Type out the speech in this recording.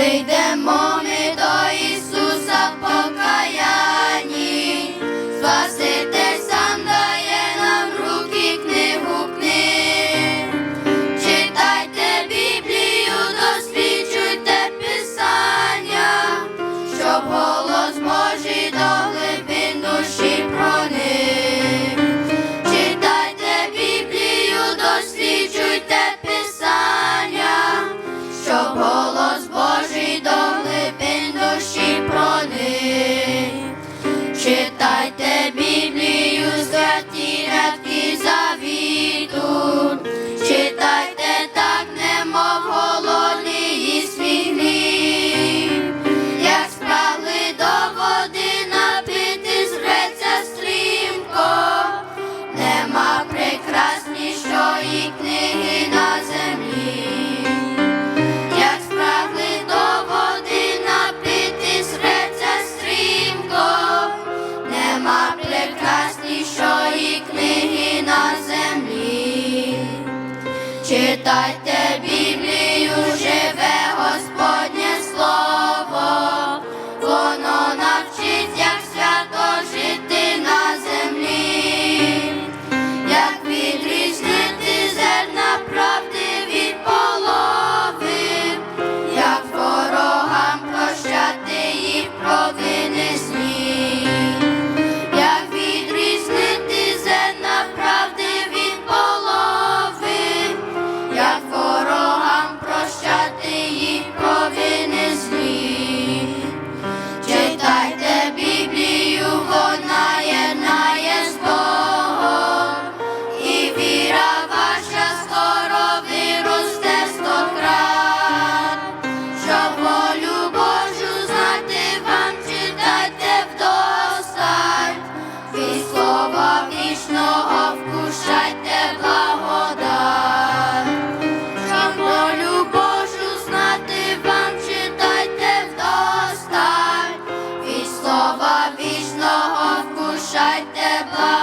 with the moment. Вітайте. Бажай тепла